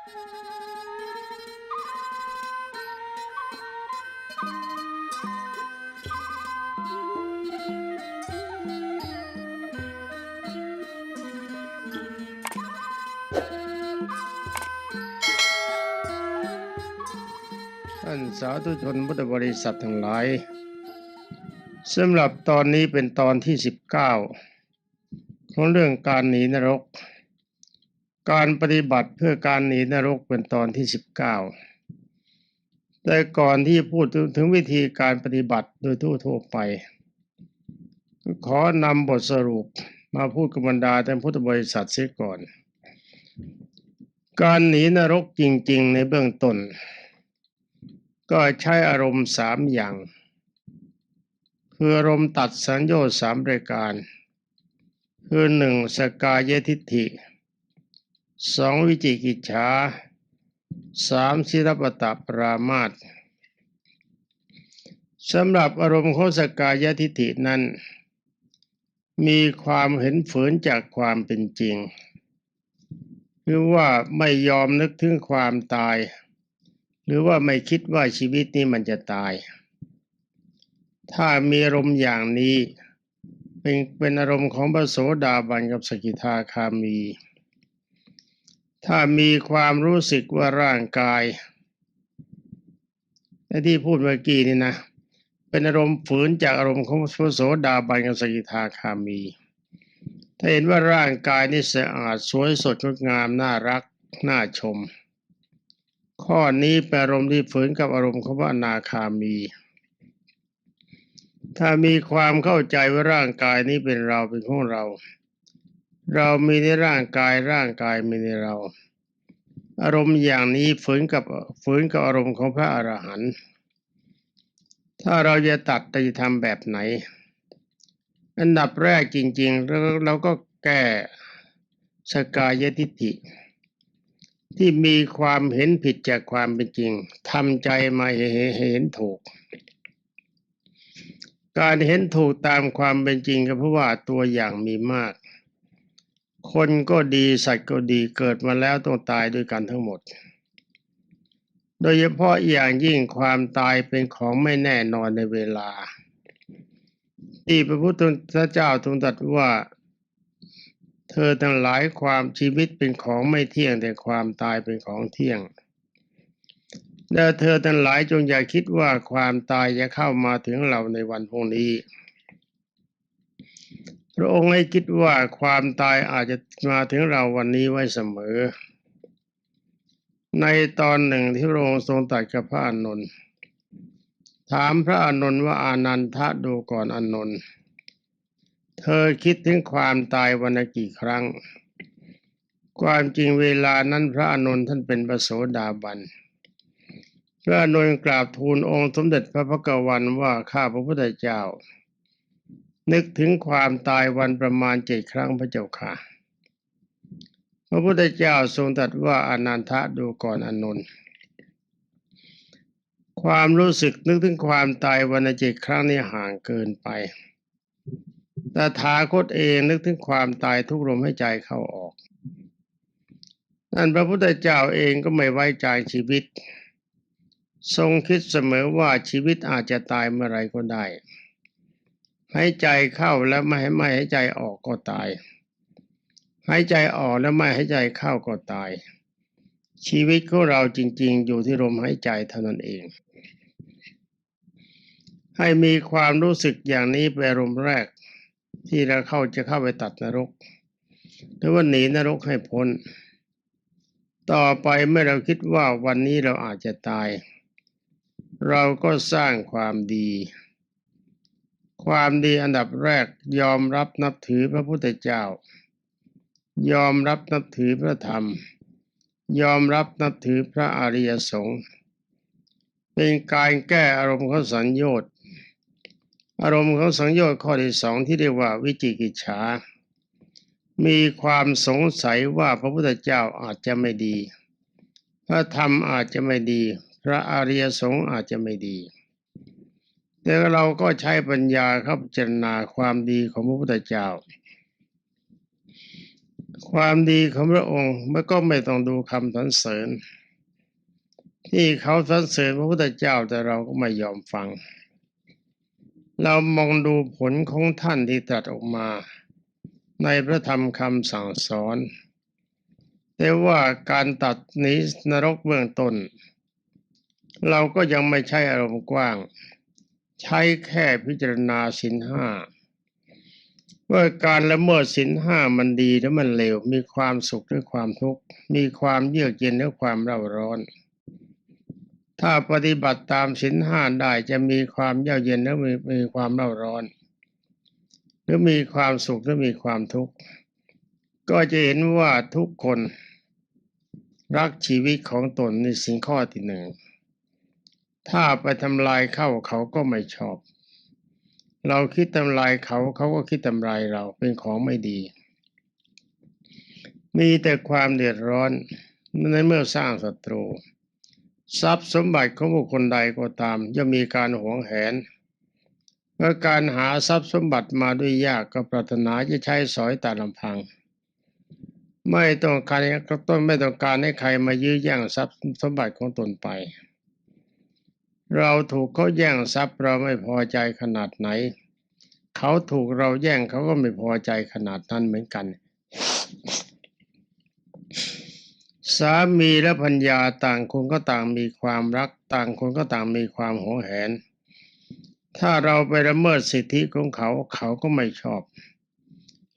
ท่านสาธุชนพุทธบริษัททั้งหลายสำหรับตอนนี้เป็นตอนที่สิบเก้าของเรื่องการหนีนรก การปฏิบัติเพื่อการหนีนรกเป็นตอนที่สิบเก้าแต่ก่อนที่พูดถึงถึงวิธีการปฏิบัติโดยทั่วๆไป ขอนำบทสรุปมาพูดกับบรรดาท่านพุทธบริษัทเสียก่อน การหนีนรกจริง ๆ ในเบื้องต้น ก็ใช้อารมณ์สามอย่าง คืออารมณ์ตัดสัญญาสามรายการ คือหนึ่งสกายทิฏฐิ สองวิจิกิจฉาสามศิรปตปรามาตสำหรับอารมณ์ของสกายทิฐินั้น มีความเห็นฝืนจากความเป็นจริง คือว่าไม่ยอมนึกถึงความตาย หรือว่าไม่คิดว่าชีวิตนี้มันจะตาย ถ้ามีอารมณ์อย่างนี้ เป็นเป็นอารมณ์ของพระโสดาบันกับสกิทาคามี ถ้ามีความรู้สึกว่าร่างกายไอ้ที่พูดเมื่อกี้นี่นะ เป็นอารมณ์ฝืนจากอารมณ์ของพระโสดาบันกับสกิทาคามี ถ้าเห็นว่าร่างกายนี่สะอาดสวยสดงดงามน่ารักน่าชม ข้อนี้เป็นอารมณ์ที่ฝืนกับอารมณ์ของพระนาคามี ถ้ามีความเข้าใจว่าร่างกายนี้เป็นเราเป็นของเรา เรามีในร่างกายร่างกายมีในเรา อารมณ์อย่างนี้ฝืนกับฝืนกับอารมณ์ของพระอรหันต์ถ้าเราจะตัดจะทำแบบไหน อันดับแรกจริงๆเราเราก็แก้สกายทิฏฐิ ที่มีความเห็นผิดจากความเป็นจริงทำใจมาให้เห็นถูก การเห็นถูกตามความเป็นจริงก็เพราะว่าตัวอย่างมีมาก คนก็ดีสัตว์ก็ดีเกิดมาแล้วต้องตายด้วยกันทั้งหมด โดยเฉพาะอย่างยิ่งความตายเป็นของไม่แน่นอนในเวลา ที่พระพุทธเจ้าทรงตรัสว่า เธอทั้งหลายความชีวิตเป็นของไม่เที่ยงแต่ความตายเป็นของเที่ยงและเธอทั้งหลายจงอย่าคิดว่าความตายจะเข้ามาถึงเราในวันพรุ่งนี้ ระองค์ให้คิดว่าความตายอาจจะมาถึงเราวันนี้ไว้เสมอ ในตอนหนึ่งที่พระองค์ทรงตรัสกับพระอานนท์ถามพระอานนท์ว่าอานันทะดูก่อนอานนท์เธอคิดถึงความตายวันกี่ครั้ง ความจริงเวลานั้นพระอานนท์ท่านเป็นพระโสดาบันพระอานนท์กราบทูลองค์สมเด็จพระพักวันว่าข้าพระพุทธเจ้า นึกถึงความตายวันประมาณเจ็ดครั้งพระเจ้าค่ะ พระพุทธเจ้าทรงตรัสว่าอนันทะดูก่อนอานนความรู้สึกนึกถึงความตายวันเจ็ดครั้งนี้ห่างเกินไปแต่ถาคตเองนึกถึงความตายทุกลมให้ใจเข้าออก นั่นพระพุทธเจ้าเองก็ไม่ไว้ใจชีวิต ทรงคิดเสมอว่าชีวิตอาจจะตายเมื่อไรก็ได้ ให้ใจเข้าแล้วไม่ให้ไม่ให้ใจออกก็ตาย หายใจออกแล้วไม่ให้ใจเข้าก็ตาย ชีวิตของเราจริง ๆ อยู่ที่ลมหายใจเท่านั้นเอง ให้มีความรู้สึกอย่างนี้เป็นอารมแรก ที่เราเข้าจะเข้าไปตัดนรกหรือว่าหนีนรกให้พ้น ต่อไปเมื่อเราคิดว่าวันนี้เราอาจจะตาย เราก็สร้างความดี ความดีอันดับแรกยอมรับนับถือพระพุทธเจ้า ยอมรับนับถือพระธรรม ยอมรับนับถือพระอริยสงฆ์เป็นการแก้อารมณ์ของสัญญต์อารมณ์ของสัญญต์ข้อที่สองที่เรียกว่าวิจิกิจฉา มีความสงสัยว่าพระพุทธเจ้าอาจจะไม่ดี พระธรรมอาจจะไม่ดี พระอริยสงฆ์อาจจะไม่ดี แต่เราก็ใช้ปัญญาเข้าพิจารณาความดีของพระพุทธเจ้า ความดีของพระองค์มันก็ไม่ต้องดูคำสรรเสริญ ที่เขาสรรเสริญพระพุทธเจ้าแต่เราก็ไม่ยอมฟัง เรามองดูผลของท่านที่ตรัสออกมา ในพระธรรมคำสั่งสอน แต่ว่าการตัดนี้นรกเบื้องต้น เราก็ยังไม่ใช่อารมณ์กว้าง ใช้แค่พิจารณาสินห้าว่าการละเมิดสินห้ามันดีหรือมันเลวมีความสุขหรือความทุกข์มีความเยือกเย็นหรือความเร่าร้อน ถ้าปฏิบัติตามสินห้าได้จะมีความเยือกเย็นหรือมีมีความเร่าร้อน หรือมีความสุขหรือมีความทุกข์ก็จะเห็นว่าทุกคนรักชีวิตของตนในสิ่งข้อที่หนึ่ง ถ้าไปทำลายเข้าเขาก็ไม่ชอบ เราคิดทำลายเขาเขาก็คิดทำลายเราเป็นของไม่ดี มีแต่ความเดือดร้อนในเมื่อสร้างศัตรู ทรัพย์สมบัติของบุคคลใดก็ตามย่อมมีการหวงแหนเมื่อการหาทรัพย์สมบัติมาด้วยยากก็ปรารถนาจะใช้สอยแต่ลำพัง ไม่ต้องการก็ต้นไม่ต้องการให้ใครมายื้อแย่งทรัพย์สมบัติของตนไป เราถูกเขาแย่งทรัพย์เราไม่พอใจขนาดไหน เขาถูกเราแย่งเขาก็ไม่พอใจขนาดนั้นเหมือนกัน สามีและพัญญาต่างคนก็ต่างมีความรัก ต่างคนก็ต่างมีความหงแหน ถ้าเราไปละเมิดสิทธิของเขาเขาก็ไม่ชอบ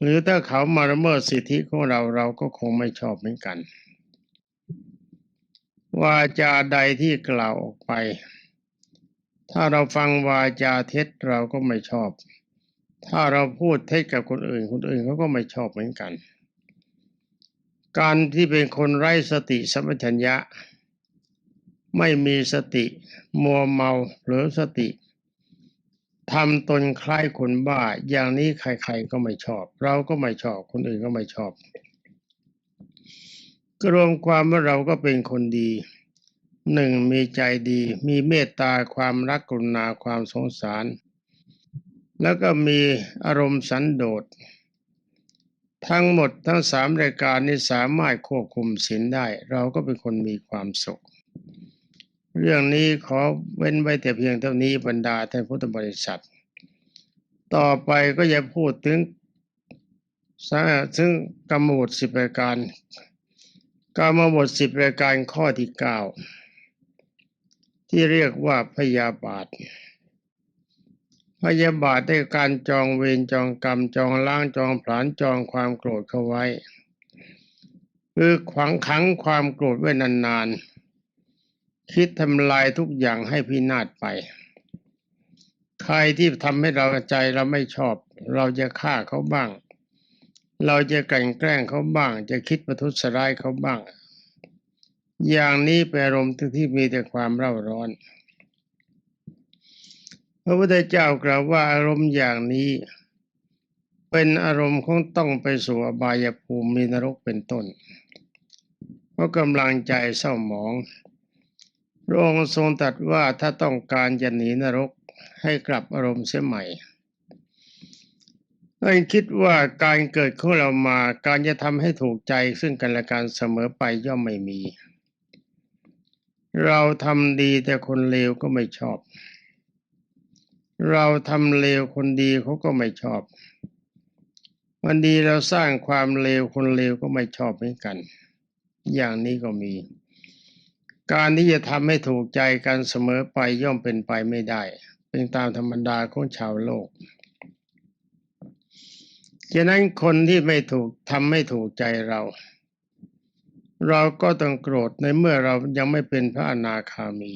หรือถ้าเขามาละเมิดสิทธิของเราเราก็คงไม่ชอบเหมือนกันวาจาใดที่กล่าวออกไป ถ้าเราฟังวาจาเท็จเราก็ไม่ชอบ ถ้าเราพูดเท็จกับคนอื่น คนอื่นเขาก็ไม่ชอบเหมือนกัน การที่เป็นคนไร้สติสัมปชัญญะ ไม่มีสติมัวเมาหรือสติทำตนคล้ายคนบ้า อย่างนี้ใครๆก็ไม่ชอบ เราก็ไม่ชอบ คนอื่นก็ไม่ชอบก็รวมความว่าเราก็เป็นคนดี หนึ่งมีใจดีมีเมตตาความรักกรุณาความสงสาร แล้วก็มีอารมณ์สันโดษทั้งหมดทั้งสามรายการนี้สามารถควบคุมศีลได้ เราก็เป็นคนมีความสุข เรื่องนี้ขอเว้นไว้แต่เพียงเท่านี้บรรดาท่านพุทธบริษัท ต่อไปก็จะพูดถึงซึ่งกรรมบทสิบรายการกรรมบทสิบรายการข้อที่เก้า ที่เรียกว่าพยาบาท พยาบาทได้การจองเวรจองกรรมจองล้างจองผลาญจองความโกรธเข้าไว้ คือขวางขังความโกรธไว้นานๆ คิดทำลายทุกอย่างให้พินาศไป ใครที่ทำให้เราใจเราไม่ชอบ เราจะฆ่าเขาบ้าง เราจะกลั่นแกล้งเขาบ้าง จะคิดประทุษร้ายเขาบ้าง อย่างนี้เป็นอารมณ์ที่มีแต่ความเร่าร้อน พระพุทธเจ้ากล่าวว่าอารมณ์อย่างนี้ เป็นอารมณ์ของต้องไปสู่อบายภูมิมีนรกเป็นต้น เพราะกำลังใจเศร้าหมองพระองค์ทรงตรัสว่าถ้าต้องการจะหนีนรกให้กลับอารมณ์เสียใหม่ให้คิดว่าการเกิดของเรามาการจะทำให้ถูกใจซึ่งกันและกันเสมอไปย่อมไม่มี เราทำดีแต่คนเลวก็ไม่ชอบ เราทำเลวคนดีเขาก็ไม่ชอบ วันดีเราสร้างความเลวคนเลวก็ไม่ชอบเหมือนกัน อย่างนี้ก็มี การที่จะทำให้ถูกใจกันเสมอไปย่อมเป็นไปไม่ได้ เป็นตามธรรมดาของชาวโลกฉะนั้นคนที่ไม่ถูกทำไม่ถูกใจเรา เราก็ต้องโกรธในเมื่อเรายังไม่เป็นพระอนาคามี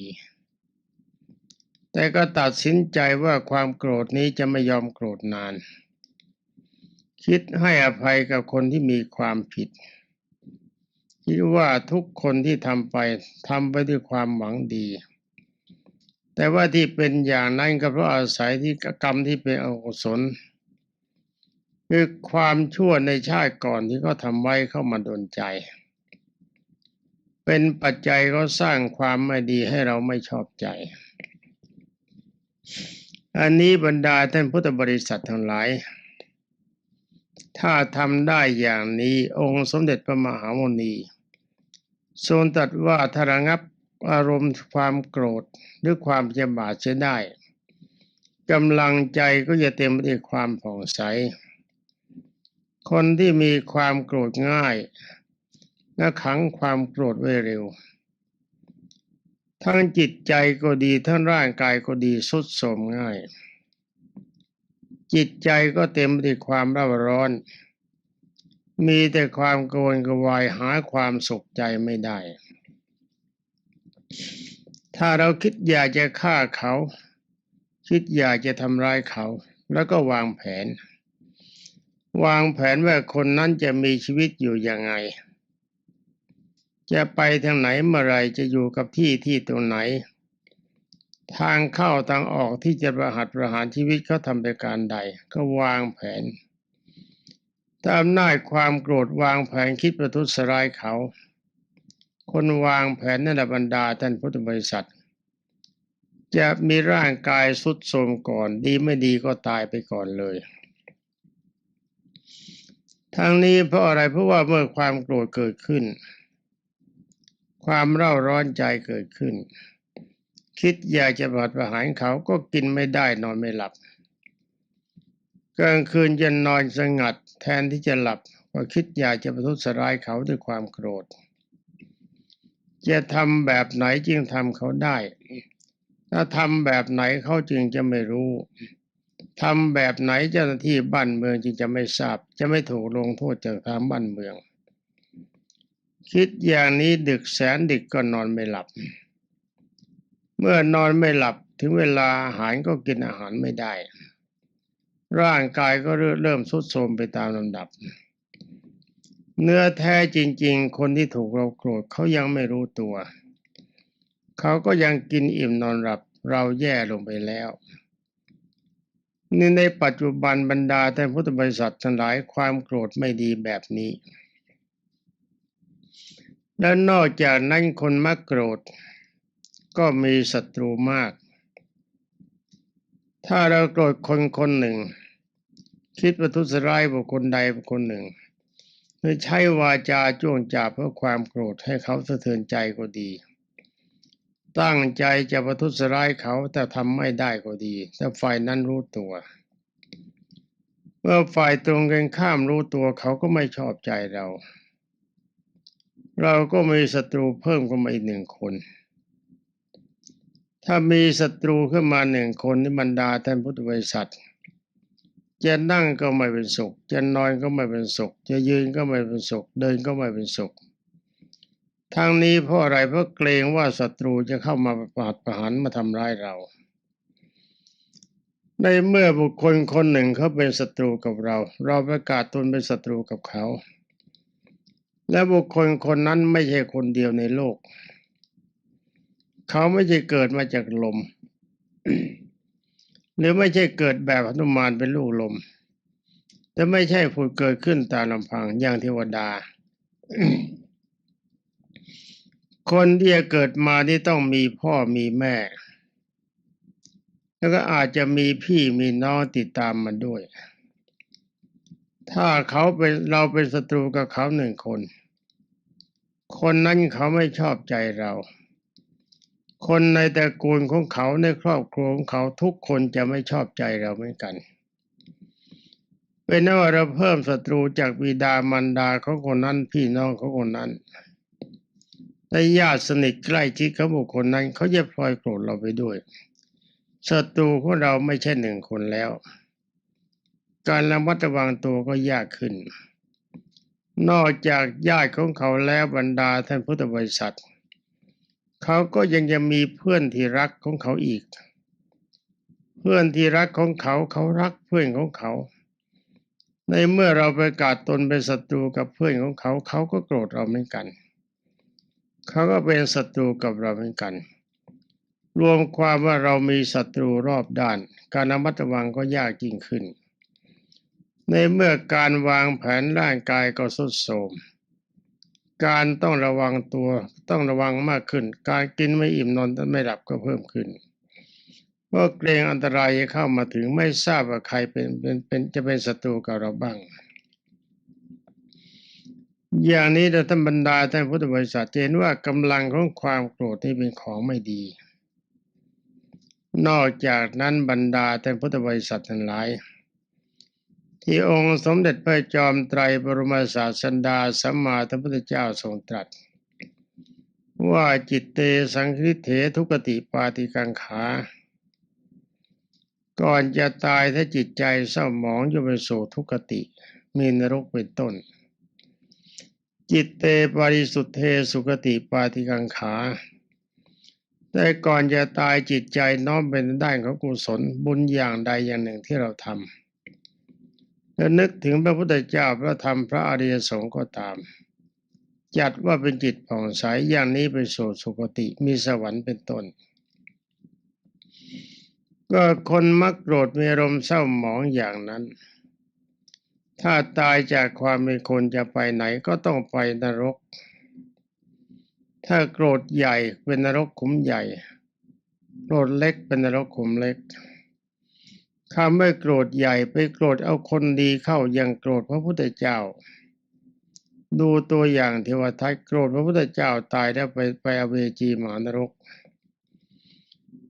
แต่ก็ตัดสินใจว่าความโกรธนี้จะไม่ยอมโกรธนาน คิดให้อภัยกับคนที่มีความผิด คิดว่าทุกคนที่ทำไปทำไปด้วยความหวังดี แต่ว่าที่เป็นอย่างนั้นก็เพราะอาศัยที่กรรมที่เป็นอกุศลคือความชั่วในชาติก่อนที่เขาทำไว้เข้ามาโดนใจ เป็นปัจจัยเขาสร้างความไม่ดีให้เราไม่ชอบใจ อันนี้บรรดาท่านพุทธบริษัททั้งหลาย ถ้าทำได้อย่างนี้องค์สมเด็จพระมหาโมนีทรงตรัสว่าถ้าระงับอารมณ์ความโกรธหรือความพยาบาทเสียได้กำลังใจก็จะเต็มไปด้วยความผ่องใส คนที่มีความโกรธง่าย และขังความโกรธไว้เร็ว ทั้งจิตใจก็ดีทั้งร่างกายก็ดีสุดโทรมง่าย จิตใจก็เต็มไปด้วยความร้าร้อน มีแต่ความโกรนกวายหาความสุขใจไม่ได้ ถ้าเราคิดอยากจะฆ่าเขา คิดอยากจะทำร้ายเขา แล้วก็วางแผน วางแผนว่าคนนั้นจะมีชีวิตอยู่ยังไง จะไปทางไหนเมื่อไรจะอยู่กับที่ที่ตรงไหน ทางเข้าทางออกที่จะประหัตประหารชีวิตเขาทำไปการใด ก็วางแผนถ้าอำนาจความโกรธวางแผนคิดประทุษร้ายเขา คนวางแผนนั่นแหละบรรดาท่านพุทธบริษัท จะมีร่างกายสุดโทรมก่อนดีไม่ดีก็ตายไปก่อนเลยทางนี้เพราะอะไรเพราะว่าเมื่อความโกรธเกิดขึ้น ความเร่าร้อนใจเกิดขึ้น คิดอยากจะบาดประหารเขาก็กินไม่ได้นอนไม่หลับกลางคืนจะนอนสงัดแทนที่จะหลับก็คิดอยากจะประทุษร้ายเขาด้วยความโกรธ จะทำแบบไหนจึงทำเขาได้ ถ้าทำแบบไหนเขาจึงจะไม่รู้ทำแบบไหนเจ้าหน้าที่บ้านเมืองจึงจะไม่ทราบ จะไม่ถูกลงโทษจากทางบ้านเมือง คิดอย่างนี้ดึกแสนดึกก็นอนไม่หลับ เมื่อนอนไม่หลับถึงเวลาอาหารก็กินอาหารไม่ได้ ร่างกายก็เริ่มทรุดโทรมไปตามลำดับ เนื้อแท้จริง ๆ คนที่ถูกเราโกรธเขายังไม่รู้ตัว เขาก็ยังกินอิ่มนอนหลับเราแย่ลงไปแล้วนี่ในปัจจุบันบรรดาท่พุทธบริษัททั้งหลายความโกรธไม่ดีแบบนี้ และนอกจากนั้นคนมักโกรธ ก็มีศัตรูมาก ถ้าเราโกรธคนคนหนึ่ง คิดประทุษร้ายบุคคลใดบุคคลหนึ่งหรือใช้วาจาจ้วงจับเพื่อความโกรธให้เขาสะเทือนใจก็ดี ตั้งใจจะประทุษร้ายเขาแต่ทำไม่ได้ก็ดีแต่ฝ่ายนั้นรู้ตัวเมื่อฝ่ายตรงกันข้ามรู้ตัวเขาก็ไม่ชอบใจเรา เราก็มีศัตรูเพิ่มขึ้นมาอีกหนึ่งคน ถ้ามีศัตรูขึ้นมาหนึ่งคนนี่บรรดาท่านพุทธบริษัทจะนั่งก็ไม่เป็นสุข จะนอนก็ไม่เป็นสุข จะยืนก็ไม่เป็นสุข เดินก็ไม่เป็นสุขทางนี้เพราะอะไรเพราะเกรงว่าศัตรูจะเข้ามาปาดประหารมาทำร้ายเรา ในเมื่อบุคคลคนหนึ่งเขาเป็นศัตรูกับเรา เราประกาศตนเป็นศัตรูกับเขา และบุคคลคนนั้นไม่ใช่คนเดียวในโลก เขาไม่ใช่เกิดมาจากลม หรือไม่ใช่เกิดแบบหนุมานเป็นลูกลม แต่ไม่ใช่ผุดเกิดขึ้นตามลำพังอย่างเทวดา คนที่จะเกิดมานี่ต้องมีพ่อมีแม่ แล้วก็อาจจะมีพี่มีน้องติดตามมาด้วย ถ้าเขาเป็นเราเป็นศัตรูกับเขาหนึ่งคน คนนั้นเขาไม่ชอบใจเรา คนในตระกูลของเขาในครอบครัวของเขาทุกคนจะไม่ชอบใจเราเหมือนกัน เป็นว่าเราเพิ่มศัตรูจากบิดามารดาของคนนั้นพี่น้องของคนนั้นและญาติสนิทใกล้ชิดเขาบุคคลนั้น เขาจะพลอยโกรธเราไปด้วยศัตรูของเราไม่ใช่หนึ่งคนแล้ว การระมัดระวังตัวก็ยากขึ้น นอกจากญาติของเขาแล้วบรรดาท่านพุทธบริษัท เขาก็ยังจะมีเพื่อนที่รักของเขาอีก เพื่อนที่รักของเขาเขารักเพื่อนของเขา ในเมื่อเราประกาศตนเป็นศัตรูกับเพื่อนของเขา เขาก็โกรธเราเหมือนกัน เขาก็เป็นศัตรูกับเราเหมือนกันรวมความว่าเรามีศัตรูรอบด้าน การระมัดระวังก็ยากยิ่งขึ้น ในเมื่อการวางแผนร่างกายก็สุดโทรมการต้องระวังตัวต้องระวังมากขึ้น การกินไม่อิ่มนอนไม่หลับก็เพิ่มขึ้นเพราะเกรงอันตรายเข้ามาถึงไม่ทราบว่าใครเป็นเป็นเป็นจะเป็นศัตรูกับเราบ้าง อย่างนี้เราท่านบรรดาท่านพุทธบริษัทเห็นว่ากำลังของความโกรธนี่เป็นของไม่ดี นอกจากนั้นบรรดาท่านพุทธบริษัททั้งหลาย ที่องค์สมเด็จพระจอมไตรบรมศาสดาสัมมาสัมพุทธเจ้าทรงตรัส ว่าจิตเตสังคิเถทุกติปาติกังขา ก่อนจะตายถ้าจิตใจเศร้าหมองจะไปสู่ทุกติ มีนรกเป็นต้น จิตเตปริสุทธเทสุกติปาติกังขา แต่ก่อนจะตายจิตใจน้อมเป็นด้านของกุศลบุญอย่างใดอย่างหนึ่งที่เราทำ และนึกถึงพระพุทธเจ้าพระธรรมพระอริยสงฆ์ก็ตาม จัดว่าเป็นจิตผ่องใสอย่างนี้ไปสู่สุคติมีสวรรค์เป็นต้น ก็คนมักโกรธมีอารมณ์เศร้าหมองอย่างนั้น ถ้าตายจากความเป็นคนจะไปไหนก็ต้องไปนรก ถ้าโกรธใหญ่เป็นนรกขุมใหญ่โกรธเล็กเป็นนรกขุมเล็ก คำไม่โกรธใหญ่ไปโกรธเอาคนดีเข้ายังโกรธพระพุทธเจ้า ดูตัวอย่างเทวทัตโกรธพระพุทธเจ้าตายแล้วไปไปอเวจีมหานรก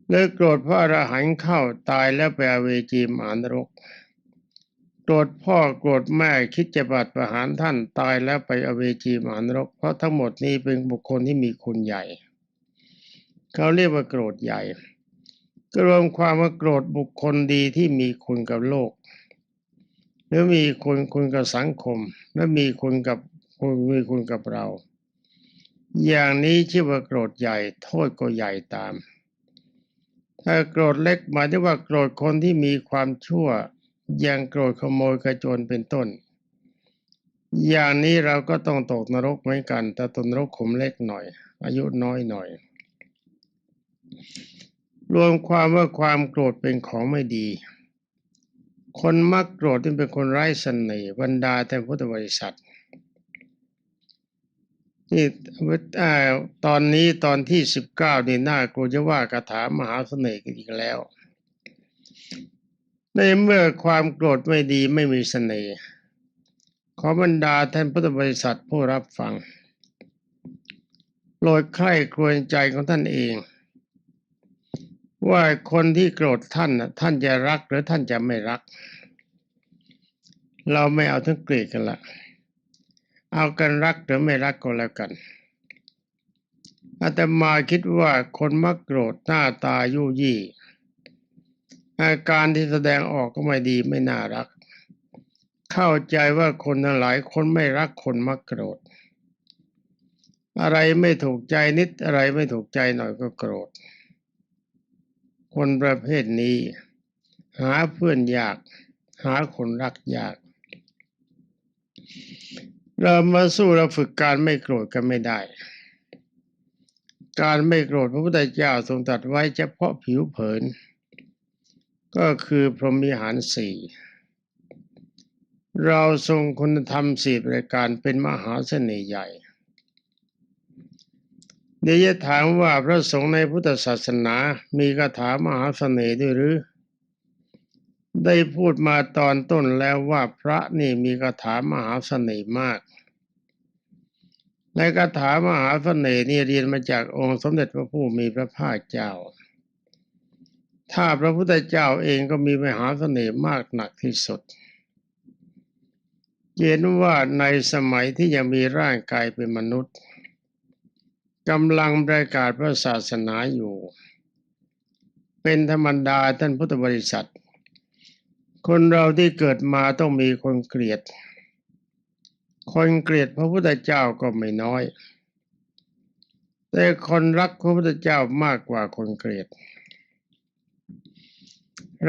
เลยโกรธพระอรหันต์เข้าตายแล้วไปอเวจีมหานรก โกรธพ่อโกรธแม่คิดจะบัดประหารท่านตายแล้วไปอเวจีมหานรก เพราะทั้งหมดนี้เป็นบุคคลที่มีคุณใหญ่ เขาเรียกว่าโกรธใหญ่ รวมความว่าโกรธบุคคลดีที่มีคุณกับโลก หรือมีคุณคุณกับสังคม และมีคุณกับคุณมีคุณกับเรา อย่างนี้ชื่อว่าโกรธใหญ่ โทษก็ใหญ่ตาม ถ้าโกรธเล็กหมายถึงว่าโกรธคนที่มีความชั่วอย่างโกรธขโมยกระโจนเป็นต้น อย่างนี้เราก็ต้องตกนรกเหมือนกัน แต่ตนรกขุมเล็กหน่อย อายุน้อยหน่อย รวมความว่าความโกรธเป็นของไม่ดี คนมักโกรธที่เป็นคนไร้เสน่ห์บรรดาแต่พุทธบริษัทนี่ตอนนี้ตอนที่สิบเก้านี่น่ากลัวจะว่าคาถามหาเสน่ห์กันอีกแล้ว ในเมื่อความโกรธไม่ดีไม่มีเสน่ห์ขอบรรดาท่านพุทธบริษัทผู้รับฟังโปรดใคร่ครวญใจของท่านเอง ว่าคนที่โกรธท่านน่ะท่านจะรักหรือท่านจะไม่รัก เราไม่เอาทั้งเกลียดกันละเอากันรักหรือไม่รักก็แล้วกันอาตมาคิดว่าคนมักโกรธหน้าตายุ่ยี่อาการที่แสดงออกก็ไม่ดีไม่น่ารัก เข้าใจว่าคนทั้งหลายคนไม่รักคนมักโกรธ อะไรไม่ถูกใจนิดอะไรไม่ถูกใจหน่อยก็โกรธ คนประเภทนี้ หาเพื่อนยาก หาคนรักยาก เรามาสู้เราฝึกการไม่โกรธกันไม่ได้ การไม่โกรธพระพุทธเจ้าทรงตรัสไว้เฉพาะผิวเผิน ก็คือพรหมิหารสี่เราทรงคุณธรรมสี่ประการเป็นมหาเสน่ห์ใหญ่ เดี๋ยวจะถามว่าพระสงฆ์ในพุทธศาสนา มีคาถามหาเสน่ห์ด้วยหรือ ได้พูดมาตอนต้นแล้วว่าพระนี่มีคาถามหาเสน่ห์มากในคาถามหาเสน่ห์นี่เรียนมาจากองค์สมเด็จพระผู้มีพระภาคเจ้า ถ้าพระพุทธเจ้าเองก็มีมหาเสน่ห์มากหนักที่สุดเห็นว่าในสมัยที่ยังมีร่างกายเป็นมนุษย์ กำลังประกาศพระศาสนาอยู่ เป็นธรรมดาท่านพุทธบริษัท คนเราที่เกิดมาต้องมีคนเกลียด คนเกลียดพระพุทธเจ้าก็ไม่น้อย แต่คนรักพระพุทธเจ้ามากกว่าคนเกลียด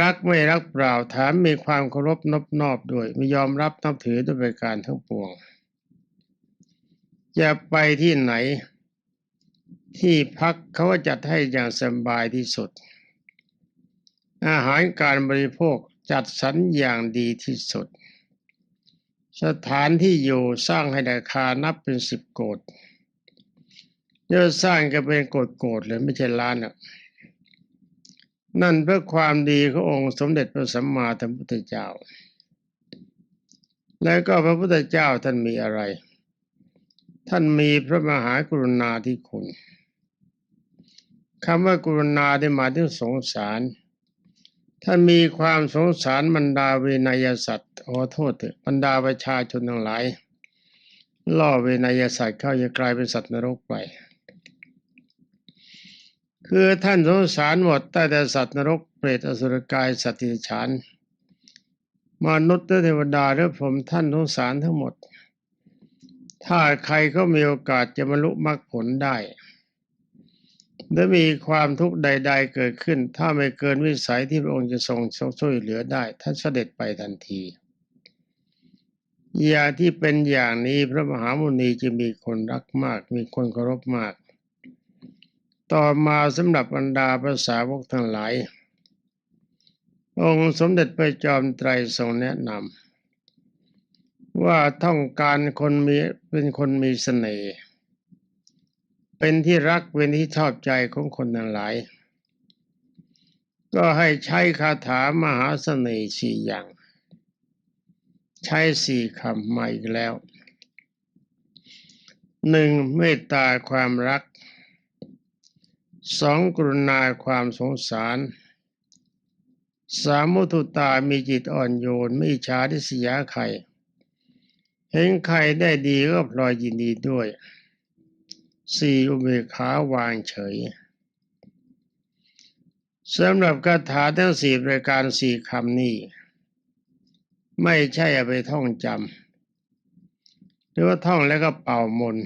รักไม่รักเปล่าถามมีความเคารพนอบนอบด้วยไม่ยอมรับนับถือด้วยการทั้งปวงจะไปที่ไหน ที่พักเขาจัดให้อย่างสบายที่สุด อาหารการบริโภคจัดสรรอย่างดีที่สุด สถานที่อยู่สร้างให้ราคานับเป็นสิบโกดเยอะสร้างก็เป็นโกดโกดเลยไม่ใช่ล้านอะนั่นเพื่อความดีขององค์สมเด็จพระสัมมาสัมพุทธเจ้า แล้วก็พระพุทธเจ้าท่านมีอะไร ท่านมีพระมหากรุณาธิคุณ คำว่ากรุณาได้หมายถึงสงสาร ท่านมีความสงสารบรรดาเวนยสัตว์ขอโทษเถอะบรรดาประชาชนทั้งหลาย ล่อเวนยสัตว์เข้าจะกลายเป็นสัตว์นรกไป คือท่านสงสารหมดตั้แต่สัตว์นรกเปรตอสุรกายสัตว์ติฉานมนุษย์และเทวดาและผมท่านสงสารทั้งหมด ถ้าใครก็มีโอกาสจะบรรลุมรรคผลได้ และมีความทุกข์ใด ๆ เกิดขึ้น ถ้าไม่เกินวิสัยที่พระองค์จะทรงช่วยเหลือได้ท่านเสด็จไปทันทีอย่าที่เป็นอย่างนี้พระมหามุนีจะมีคนรักมาก มีคนเคารพมาก ต่อมาสำหรับบรรดาภาษาวกทั้งหลาย องค์สมเด็จพระจอมไตรทรงแนะนำว่าต้องการคนมีเป็นคนมีเสน่ห์ เป็นที่รักเป็นที่ชอบใจของคนทั้งหลาย ก็ให้ใช้คาถามหาเสน่ห์สี่อย่าง ใช้สี่คำใหม่อีกแล้วหนึ่งเมตตาความรักสองกรุณาความสงสารสามมุทุตามีจิตอ่อนโยนไม่อิจฉาทิษยใครเห็นใครได้ดีก็พลอยยินดีด้วย สี่อุเบกขาวางเฉยสำหรับคาถาทั้งสี่ประการสี่คำนี้ ไม่ใช่ไปท่องจำหรือว่าท่องแล้วก็เป่ามน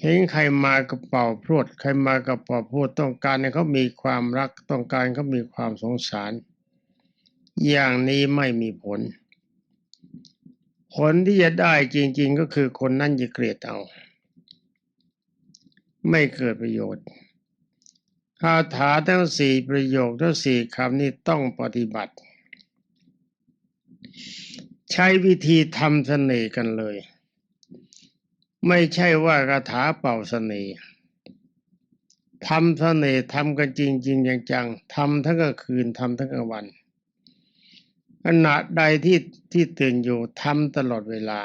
เห็นใครมาก็เป่าพรวดใครมาก็เป่าพูดต้องการให้เขามีความรักต้องการเขามีความสงสาร อย่างนี้ไม่มีผล ผลที่จะได้จริง ๆ ก็คือคนนั่นจะเกลียดเอา ไม่เกิดประโยชน์คาถาทั้งสี่ประโยคทั้งสี่คำนี้ต้องปฏิบัติ ใช้วิธีทำเสน่ห์กันเลย ไม่ใช่ว่าคาถาเป่าเสน่ห์ทำเสน่ห์ทำกันจริงจริงจังๆทำทั้งกลางคืนทำทั้งกลางวัน ขณะใดที่ที่ตื่นอยู่ทำตลอดเวลา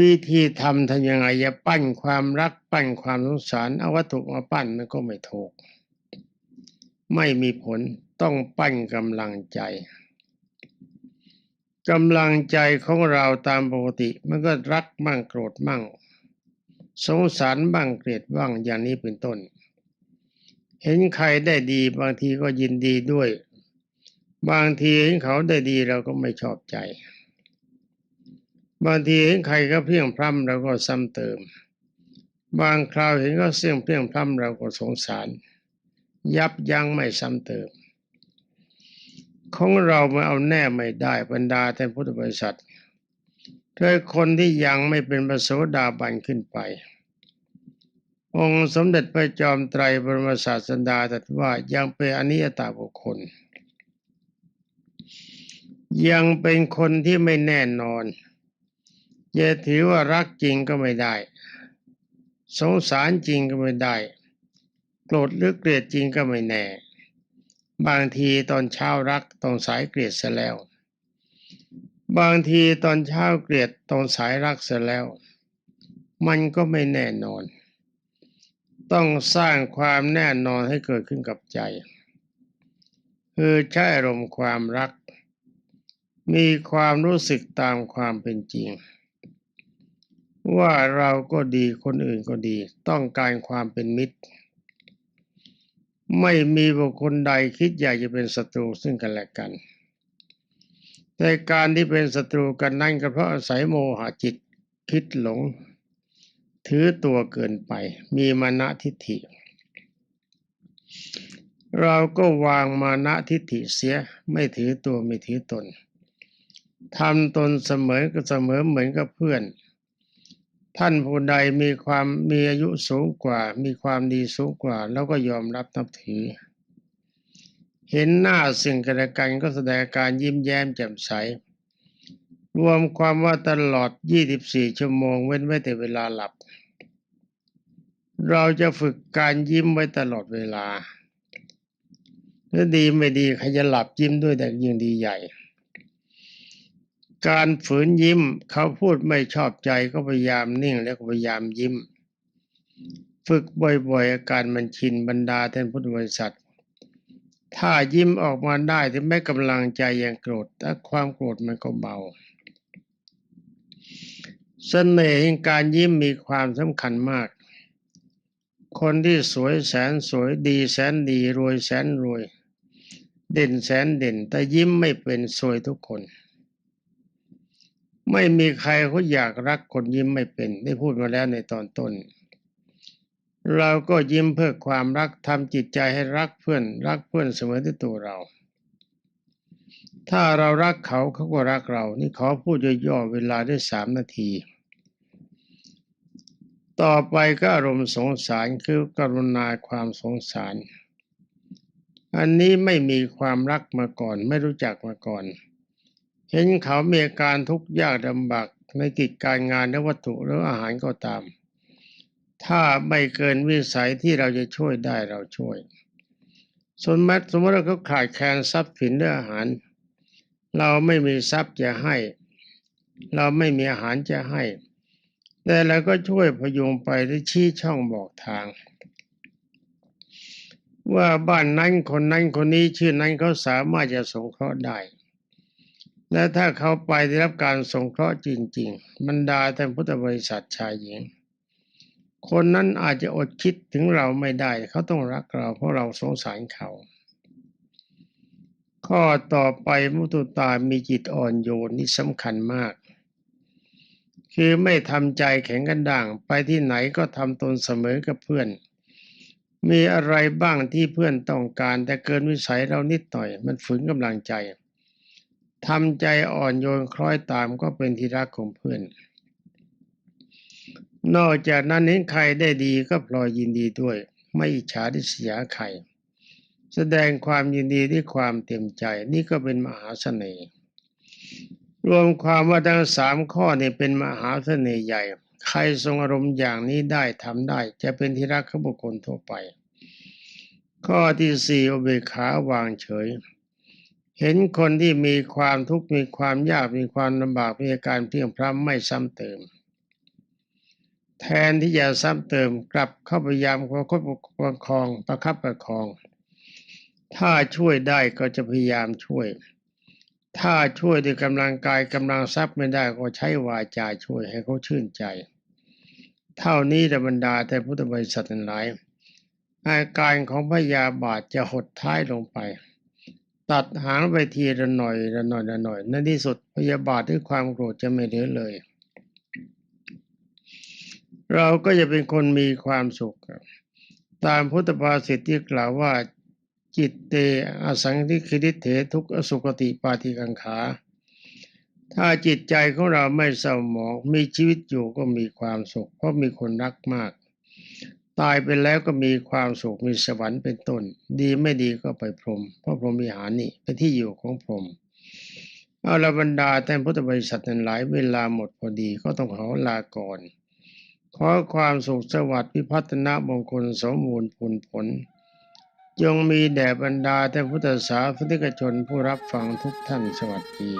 วิธีทำทำยังไงจะปั้นความรักปั้นความสงสารเอาวัตถุมาปั้นมันก็ไม่ถูก ไม่มีผลต้องปั้นกำลังใจกำลังใจของเราตามปกติมันก็รักบ้างโกรธบ้างสงสารบ้างเกลียดบ้างอย่างนี้เป็นต้น เห็นใครได้ดีบางทีก็ยินดีด้วย บางทีเห็นเขาได้ดีเราก็ไม่ชอบใจ บางทีเห็นใครก็เพียงพร่ำเราก็ซ้ำเติม บางคราวเห็นก็เสี่ยงเพียงพร่ำเราก็สงสาร ยับยั้งไม่ซ้ำเติม ของเราไม่เอาแน่ไม่ได้บรรดาท่านพุทธบริษัทเพื่อคนที่ยังไม่เป็นพระโสดาบันขึ้นไป องค์สมเด็จพระจอมไตรบรมศาสดาตรัสว่ายังเป็นอนิยตาบุคคล ยังเป็นคนที่ไม่แน่นอน จะถือว่ารักจริงก็ไม่ได้ สงสารจริงก็ไม่ได้ โกรธหรือเกลียดจริงก็ไม่แน่ บางทีตอนเช้ารักตอนสายเกลียดเสียแล้ว บางทีตอนเช้าเกลียดตอนสายรักเสียแล้ว มันก็ไม่แน่นอน ต้องสร้างความแน่นอนให้เกิดขึ้นกับใจ คือใช้อารมณ์ความรักมีความรู้สึกตามความเป็นจริง ว่าเราก็ดีคนอื่นก็ดี ต้องการความเป็นมิตร ไม่มีบุคคลใดคิดอยากจะเป็นศัตรูซึ่งกันและกัน แต่การที่เป็นศัตรูกันนั่นก็เพราะอาศัยโมหะจิตคิดหลง ถือตัวเกินไป มีมานะทิฏฐิ เราก็วางมานะทิฏฐิเสียไม่ถือตัวไม่ถือตนทำตนเสมอก็เสมอเหมือนกับเพื่อน ท่านผู้ใดมีความมีอายุสูงกว่า มีความดีสูงกว่า แล้วก็ยอมรับนับถือ เห็นหน้าสิ่งกันและกันก็แสดงการยิ้มแย้มแจ่มใส รวมความว่าตลอด 24 ชั่วโมงเว้นไว้แต่เวลาหลับ เราจะฝึกการยิ้มไว้ตลอดเวลาถ้าดีไม่ดีใครจะหลับยิ้มด้วยแต่ยิ่งดีใหญ่ การฝืนยิ้ม เขาพูดไม่ชอบใจก็พยายามนิ่งแล้วก็พยายามยิ้ม ฝึกบ่อยๆอาการมันชินบรรดาท่านพุทธบริษัท ถ้ายิ้มออกมาได้ถึงแม้กำลังใจยังโกรธแต่ความโกรธมันก็เบาเสน่ห์แห่งการยิ้มมีความสำคัญมาก คนที่สวยแสนสวยดีแสนดีรวยแสนรวย เด่นแสนเด่น แต่ยิ้มไม่เป็นสวยทุกคน ไม่มีใครเขาอยากรักคนยิ้มไม่เป็นได้พูดมาแล้วในตอนต้น เราก็ยิ้มเพื่อความรักทำจิตใจให้รักเพื่อน รักเพื่อนเสมอที่ตัวเรา ถ้าเรารักเขาเขาก็รักเรา นี่ขอพูดย่อๆเวลาได้สามนาที ต่อไปก็อารมณ์สงสารคือกรุณาความสงสาร อันนี้ไม่มีความรักมาก่อน ไม่รู้จักมาก่อน เห็นเขามีอาการทุกข์ยากลำบากในกิจการงานและวัตถุหรืออาหารก็ตาม ถ้าไม่เกินวิสัยที่เราจะช่วยได้เราช่วย ส่วนแม้สมมติเราเขาขาดแคลนทรัพย์สินหรืออาหาร เราไม่มีทรัพย์จะให้ เราไม่มีอาหารจะให้ แต่เราก็ช่วยพยุงไปหรือชี้ช่องบอกทาง ว่าบ้านนั้นคนนั้นคนนี้ชื่อนั้นเขาสามารถจะสงเคราะห์ได้ และถ้าเขาไปได้รับการสงเคราะห์จริง ๆ บรรดาท่านพุทธบริษัทชายหญิง คนนั้นอาจจะอดคิดถึงเราไม่ได้ เขาต้องรักเราเพราะเราสงสารเขา ข้อต่อไปมุตุตามีจิตอ่อนโยนนี่สำคัญมาก คือไม่ทำใจแข็งกระด้าง ไปที่ไหนก็ทำตนเสมอกับเพื่อน มีอะไรบ้างที่เพื่อนต้องการ แต่เกินวิสัยเรานิดหน่อย มันฝืนกำลังใจ ทำใจอ่อนโยนคล้อยตามก็เป็นที่รักของเพื่อน นอกจากนั้นเห็นใครได้ดีก็พลอยยินดีด้วย ไม่อิจฉาริษยใคร แสดงความยินดีด้วยความเต็มใจนี่ก็เป็นมหาเสน่ห์รวมความว่าทั้งสามข้อนี่เป็นมหาเสน่ห์ใหญ่ ใครทรงอารมณ์อย่างนี้ได้ทำได้ จะเป็นที่รักของบุคคลทั่วไป ข้อที่สี่อเบกขาวางเฉย เห็นคนที่มีความทุกข์มีความยากมีความลำบากมีอาการเพียงพล้ำไม่ซ้ำเติม แทนที่จะซ้ำเติมกลับเข้าพยายามประคับประคองประคับประคอง ถ้าช่วยได้ก็จะพยายามช่วย ถ้าช่วยด้วยกำลังกายกำลังทรัพย์ไม่ได้ก็ใช้วาจาช่วยให้เขาชื่นใจ เท่านี้ธรรมดาแต่พุทธบริษัทหลายอาการของพยาบาทจะหดท้ายลงไป ตัดหางไปทีละหน่อยละหน่อยละหน่อยในที่สุดพยาบาทด้วยความโกรธจะไม่เหลือเลย เราก็จะเป็นคนมีความสุข ตามพุทธภาษิตที่กล่าวว่าจิตเตอสังคิคิริเถทุกอสุกติปาติกังขา ถ้าจิตใจของเราไม่เศร้าหมองมีชีวิตอยู่ก็มีความสุข เพราะมีคนรักมาก ตายไปแล้วก็มีความสุขมีสวรรค์เป็นต้น ดีไม่ดีก็ไปพรหมเพราะพรหมวิหารนี่เป็นที่อยู่ของพรหมเอาละบรรดาท่านพุทธบริษัทนั้นหลายเวลาหมดพอดีก็ต้องขอลาก่อน ขอความสุขสวัสดิ์พิพัฒนามงคลสมบูรณ์ผลผลจงมีแด่บรรดาท่านพุทธศาสนิกชนผู้รับฟังทุกท่านสวัสดี